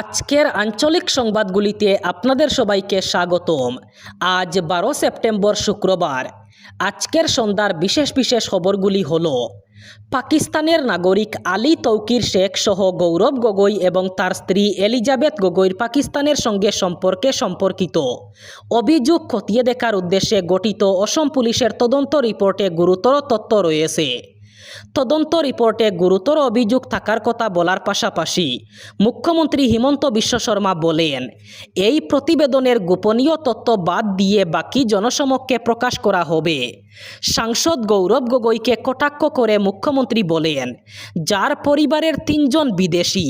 আজকের আঞ্চলিক সংবাদগুলিতে আপনাদের সবাইকে স্বাগতম। আজ বারো সেপ্টেম্বর শুক্রবার। আজকের সন্ধ্যার বিশেষ বিশেষ খবরগুলি হল, পাকিস্তানের নাগরিক আলী তৌকির শেখ সহ গৌরব গগৈ এবং তার স্ত্রী এলিজাবেথ গগৈর পাকিস্তানের সঙ্গে সম্পর্কে সম্পর্কিত। অভিযোগ খতিয়ে দেখার উদ্দেশ্যে গঠিত অসম পুলিশের তদন্ত রিপোর্টে গুরুতর তথ্য রয়েছে। তদন্ত রিপোর্টে গুরুতর অভিযোগ থাকার কথা বলার পাশাপাশি মুখ্যমন্ত্রী হিমন্ত বিশ্ব শর্মা বলেন, এই প্রতিবেদনের গোপনীয় তথ্য বাদ দিয়ে বাকি জনসমক্ষে প্রকাশ করা হবে। সাংসদ গৌরব গগৈকে কটাক্ষ করে মুখ্যমন্ত্রী বলেন, যার পরিবারের তিনজন বিদেশি,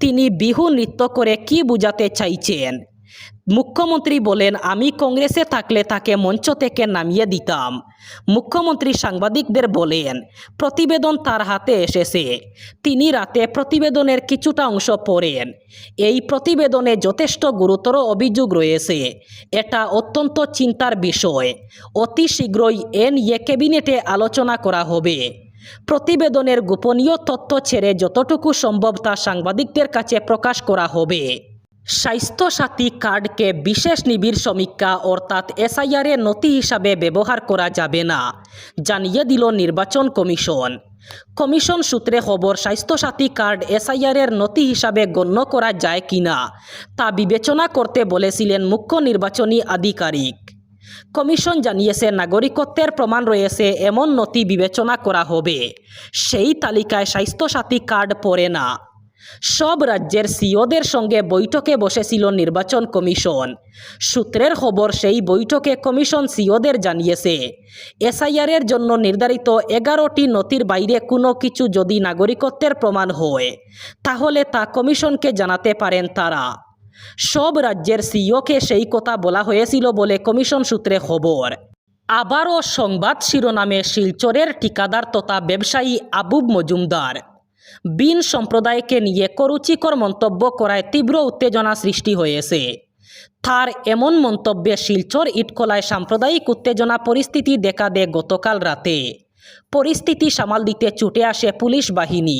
তিনি বিহু নৃত্য করে কি বোঝাতে চাইছেন? মুখ্যমন্ত্রী বলেন, আমি কংগ্রেসে থাকলে তাকে মঞ্চ থেকে নামিয়ে দিতাম। মুখ্যমন্ত্রী সাংবাদিকদের বলেন, প্রতিবেদন তার হাতে এসেছে। তিনি রাতে প্রতিবেদনের কিছুটা অংশ পড়েন। এই প্রতিবেদনে যথেষ্ট গুরুতর অভিযোগ রয়েছে। এটা অত্যন্ত চিন্তার বিষয়। অতি শীঘ্রই এন ইয়ে ক্যাবিনেটে আলোচনা করা হবে। প্রতিবেদনের গোপনীয় তথ্য ছেড়ে যতটুকু সম্ভব তা সাংবাদিকদের কাছে প্রকাশ করা হবে। স্বাস্থ্যসাথী কার্ডকে বিশেষ নিবিড় সমীক্ষা অর্থাৎ এসআইআরের নথি হিসাবে ব্যবহার করা যাবে না, জানিয়ে দিল নির্বাচন কমিশন। কমিশন সূত্রে খবর স্বাস্থ্যসাথী কার্ড এসআইআরের নথি হিসাবে গণ্য করা যায় কিনা তা বিবেচনা করতে বলেছিলেন মুখ্য নির্বাচনী আধিকারিক। কমিশন জানিয়েছে, নাগরিকত্বের প্রমাণ রয়েছে, এমন নথি বিবেচনা করা হবে। সেই তালিকায় স্বাস্থ্যসাথী কার্ড পড়ে না। সব রাজ্যের সিওদের সঙ্গে বৈঠকে বসেছিল নির্বাচন কমিশন। সূত্রের খবর, সেই বৈঠকে কমিশন সিওদের জানিয়েছে, এসআইআরের জন্য নির্ধারিত এগারোটি নথির বাইরে কোনো কিছু যদি নাগরিকত্বের প্রমাণ হয়, তাহলে তা কমিশনকে জানাতে পারেন তারা। সব রাজ্যের সিইওকে সেই কথা বলা হয়েছিল বলে কমিশন সূত্রে খবর। আবারও সংবাদ শিরোনামে শিলচরের ঠিকাদার তথা ব্যবসায়ী আবুব মজুমদার। বিন সম্প্রদায়কে নিয়ে করুচিকর মন্তব্য করায় তীব্র উত্তেজনা সৃষ্টি হয়েছে। তার এমন মন্তব্যে শিলচর ইটকলায় সাম্প্রদায়িক উত্তেজনা পরিস্থিতি দেখা দেয় গতকাল রাতে। পরিস্থিতি সামাল দিতে ছুটে আসে পুলিশ বাহিনী।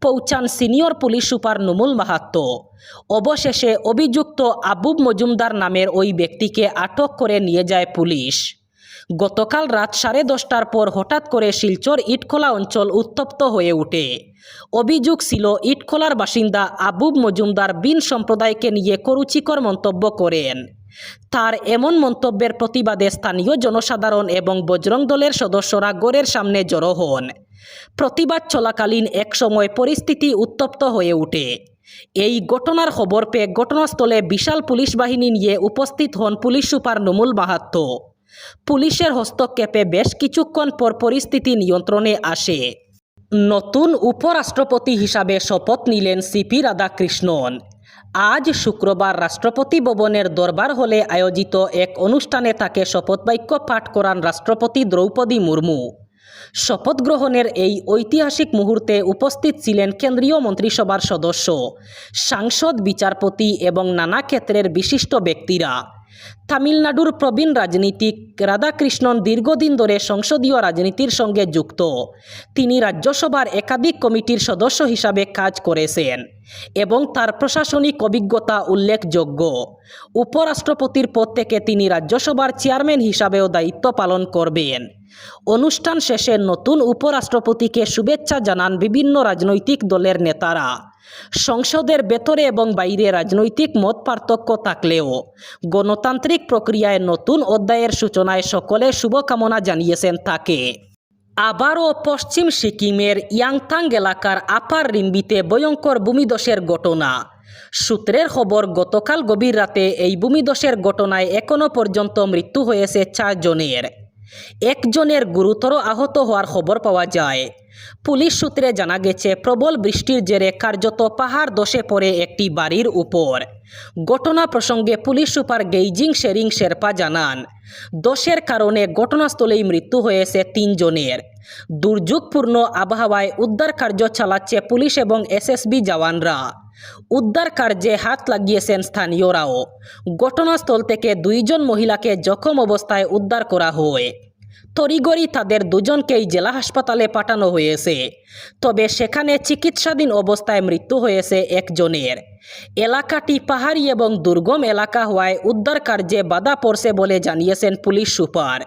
পৌঁছান সিনিয়র পুলিশ সুপার নুমুল মাহাত্ম অবশেষে অভিযুক্ত আবুব মজুমদার নামের ওই ব্যক্তিকে আটক করে নিয়ে যায় পুলিশ। গতকাল রাত সাড়ে দশটার পর হঠাৎ করে শিলচর ইটখোলা অঞ্চল উত্তপ্ত হয়ে ওঠে। অভিযোগ ছিল, ইটখোলার বাসিন্দা আবুব মজুমদার বিন সম্প্রদায়কে নিয়ে করুচিকর মন্তব্য করেন। তার এমন মন্তব্যের প্রতিবাদে স্থানীয় জনসাধারণ এবং বজরং দলের সদস্যরা গড়ের সামনে জড়ো হন। প্রতিবাদ চলাকালীন এক সময় পরিস্থিতি উত্তপ্ত হয়ে ওঠে। এই ঘটনার খবর পেয়ে ঘটনাস্থলে বিশাল পুলিশ বাহিনী নিয়ে উপস্থিত হন পুলিশ সুপার নুমুল মাহাত্ম পুলিশের হস্তক্ষেপে বেশ কিছুক্ষণ পর পরিস্থিতি নিয়ন্ত্রণে আসে। নতুন উপরাষ্ট্রপতি হিসাবে শপথ নিলেন সিপি রাধাকৃষ্ণন। আজ শুক্রবার রাষ্ট্রপতি ভবনের দরবার হলে আয়োজিত এক অনুষ্ঠানে তাকে শপথ বাক্য পাঠ করান রাষ্ট্রপতি দ্রৌপদী মুর্মু। শপথ গ্রহণের এই ঐতিহাসিক মুহূর্তে উপস্থিত ছিলেন কেন্দ্রীয় মন্ত্রিসভার সদস্য, সাংসদ, বিচারপতি এবং নানা ক্ষেত্রের বিশিষ্ট ব্যক্তিরা। তামিলনাড়ুর প্রবীণ রাজনীতিক রাধাকৃষ্ণন দীর্ঘদিন ধরে সংসদীয় রাজনীতির সঙ্গে যুক্ত। তিনি রাজ্যসভার একাধিক কমিটির সদস্য হিসাবে কাজ করেছেন এবং তার প্রশাসনিক অভিজ্ঞতা উল্লেখযোগ্য। উপরাষ্ট্রপতির পদ থেকে তিনি রাজ্যসভার চেয়ারম্যান হিসাবেও দায়িত্ব পালন করবেন। অনুষ্ঠান শেষে নতুন উপরাষ্ট্রপতিকে শুভেচ্ছা জানান বিভিন্ন রাজনৈতিক দলের নেতারা। সংসদের ভেতরে এবং বাইরে রাজনৈতিক মত পার্থক্য থাকলেও গণতান্ত্রিক প্রক্রিয়ায় নতুন অধ্যায়ের সূচনায় সকলে শুভকামনা জানিয়েছেন তাকে। আবারও পশ্চিম সিকিমের ইয়াংথাং এলাকার আপার রিম্বিতে ভয়ঙ্কর ভূমিদশের ঘটনা। সূত্রের খবর, গতকাল গভীর রাতে এই ভূমিদশের ঘটনায় এখনও পর্যন্ত মৃত্যু হয়েছে চারজনের। একজনের গুরুতর আহত হওয়ার খবর পাওয়া যায়। পুলিশ সূত্রে জানা গেছে, প্রবল বৃষ্টির জেরে কার্যত পাহাড় দশে পড়ে একটি বাড়ির উপর। ঘটনা প্রসঙ্গে পুলিশ সুপার গেইজিং শেরিং শেরপা জানান দোষের কারণে ঘটনাস্থলেই মৃত্যু হয়েছে তিনজনের। দুর্যোগপূর্ণ আবহাওয়ায় উদ্ধার কার্য চালাচ্ছে পুলিশ এবং এসএসবি জওয়ানরা। উদ্ধার কার্যে হাত লাগিয়েছেন স্থানীয়রাও। ঘটনাস্থল থেকে দুইজন মহিলাকে জখম অবস্থায় উদ্ধার করা হয়। তড়িগড়ি তাদের দুজনকেই জেলা হাসপাতালে পাঠানো হয়েছে। তবে সেখানে চিকিৎসাধীন অবস্থায় মৃত্যু হয়েছে একজনের। এলাকাটি পাহাড়ি এবং দুর্গম এলাকা হওয়ায় উদ্ধার কার্যে বাধা পড়ছে বলে জানিয়েছেন পুলিশ সুপার।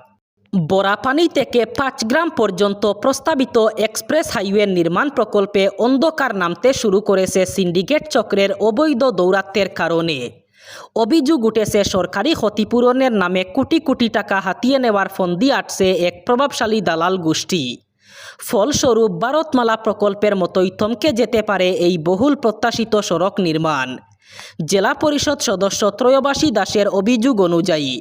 বরাপানি থেকে পাঁচগ্রাম পর্যন্ত প্রস্তাবিত এক্সপ্রেস হাইওয়ে নির্মাণ প্রকল্পে অন্ধকার নামতে শুরু করেছে সিন্ডিকেট চক্রের অবৈধ দৌরাত্বের কারণে। অভিযোগ উঠেছে সরকারি ক্ষতিপূরণের নামে কোটি কোটি টাকা হাতিয়ে নেওয়ার ফন্দি আটছে এক প্রভাবশালী দালাল গোষ্ঠী। ফলস্বরূপ ভারতমালা প্রকল্পের মতোই থমকে যেতে পারে এই বহুল প্রত্যাশিত সড়ক নির্মাণ জেলা পরিষদ সদস্য ত্রয়বাসী দাসের অভিযোগ অনুযায়ী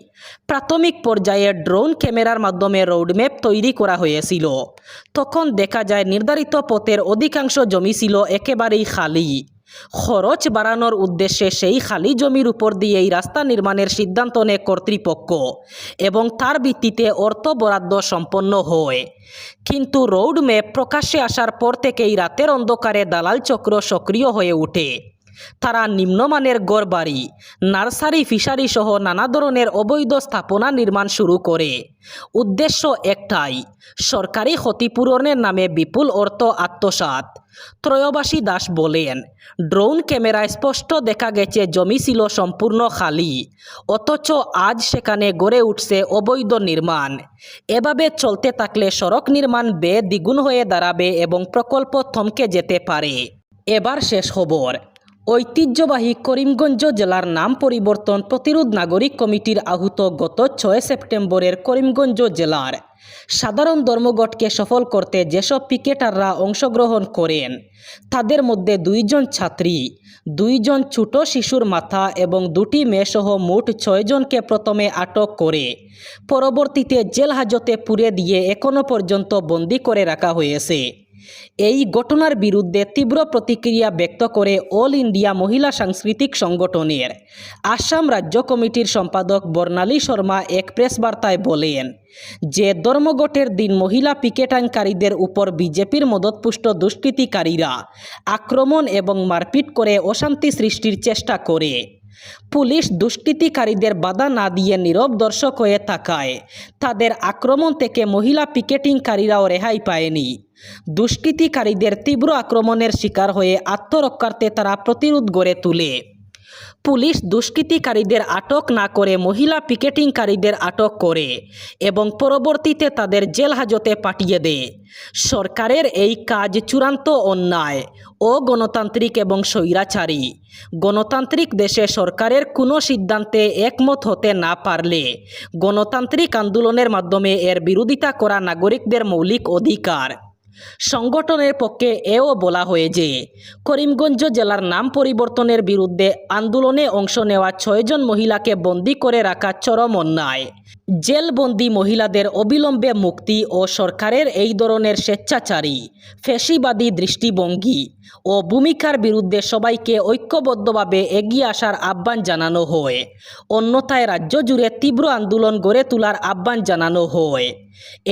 প্রাথমিক পর্যায়ে ড্রোন ক্যামেরার মাধ্যমে রোডম্যাপ তৈরি করা হয়েছিল তখন দেখা যায় নির্ধারিত পথের অধিকাংশ জমি ছিল একেবারেই খালি। খরচ বাড়ানোর উদ্দেশ্যে সেই খালি জমির উপর দিয়ে এই রাস্তা নির্মাণের সিদ্ধান্ত নেয় কর্তৃপক্ষ এবং তার ভিত্তিতে অর্থ বরাদ্দ সম্পন্ন হয়। কিন্তু রোড ম্যাপ প্রকাশ্যে আসার পর থেকেই রাতের অন্ধকারে দালাল চক্র সক্রিয় হয়ে ওঠে। তারা নিম্নমানের গড়বাড়ি, নার্সারি, ফিশারি সহ নানা ধরনের অবৈধ স্থাপনা নির্মাণ শুরু করে। উদ্দেশ্য একটাই, সরকারি ক্ষতিপূরণের নামে বিপুল অর্থ আত্মসাৎ। ত্রয়বাসী দাস বলেন, ড্রোন ক্যামেরায় স্পষ্ট দেখা গেছে, জমি ছিল সম্পূর্ণ খালি, অথচ আজ সেখানে গড়ে উঠছে অবৈধ নির্মাণ। এভাবে চলতে থাকলে সড়ক নির্মাণ বে দ্বিগুণ হয়ে দাঁড়াবে এবং প্রকল্প থমকে যেতে পারে। এবার শেষ খবর। ঐতিহ্যবাহী করিমগঞ্জ জেলার নাম পরিবর্তন প্রতিরোধ নাগরিক কমিটির আহুত গত ছয় সেপ্টেম্বরের করিমগঞ্জ জেলার সাধারণ ধর্মঘটকে সফল করতে যেসব পিকেটাররা অংশগ্রহণ করেন, তাদের মধ্যে দুইজন ছাত্রী, দুইজন ছোট শিশুর মাথা এবং দুটি মেয়েসহ মোট ছয়জনকে প্রথমে আটক করে পরবর্তীতে জেল হাজতে পুরে দিয়ে এখনও পর্যন্ত বন্দি করে রাখা হয়েছে। এই ঘটনার বিরুদ্ধে তীব্র প্রতিক্রিয়া ব্যক্ত করে অল ইন্ডিয়া মহিলা সাংস্কৃতিক সংগঠনের আসাম রাজ্য কমিটির সম্পাদক বর্ণালী শর্মা এক প্রেস বার্তায় বলেন যে ধর্মঘটের দিন মহিলা পিকেটাংকারীদের উপর বিজেপির মদতপুষ্ট দুষ্কৃতিকারীরা আক্রমণ এবং মারপিট করে অশান্তি সৃষ্টির চেষ্টা করে। পুলিশ দুষ্কৃতিকারীদের বাধা না দিয়ে নীরব দর্শক হয়ে থাকায় তাদের আক্রমণ থেকে মহিলা পিকেটিংকারীরাও রেহাই পায়নি। দুষ্কৃতিকারীদের তীব্র আক্রমণের শিকার হয়ে আত্মরক্ষার্থে তারা প্রতিরোধ গড়ে তোলে। পুলিশ দুষ্কৃতিকারীদের আটক না করে মহিলা পিকেটিংকারীদের আটক করে এবং পরবর্তীতে তাদের জেল হাজতে পাঠিয়ে দেয়। সরকারের এই কাজ চূড়ান্ত অন্যায় ও গণতান্ত্রিক এবং স্বৈরাচারী। গণতান্ত্রিক দেশে সরকারের কোনো সিদ্ধান্তে একমত হতে না পারলে গণতান্ত্রিক আন্দোলনের মাধ্যমে এর বিরোধিতা করা নাগরিকদের মৌলিক অধিকার। সংগঠনের পক্ষে এও বলা হয়ে যে করিমগঞ্জ জেলার নাম পরিবর্তনের বিরুদ্ধে আন্দোলনে অংশ নেওয়া ছয়জন মহিলাকে বন্দি করে রাখা চরম অন্যায়। জেলবন্দি মহিলাদের অবিলম্বে মুক্তি ও সরকারের এই ধরনের স্বেচ্ছাচারী, ফেসিবাদী দৃষ্টিভঙ্গি ও ভূমিকার বিরুদ্ধে সবাইকে ঐক্যবদ্ধভাবে এগিয়ে আসার আহ্বান জানানো হয়। অন্যথায় রাজ্য জুড়ে তীব্র আন্দোলন গড়ে তোলার আহ্বান জানানো হয়।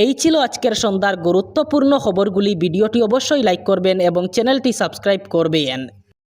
এই ছিল আজকের সন্ধ্যার গুরুত্বপূর্ণ খবরগুলি। ভিডিওটি অবশ্যই লাইক করবেন এবং চ্যানেলটি সাবস্ক্রাইব করবেন।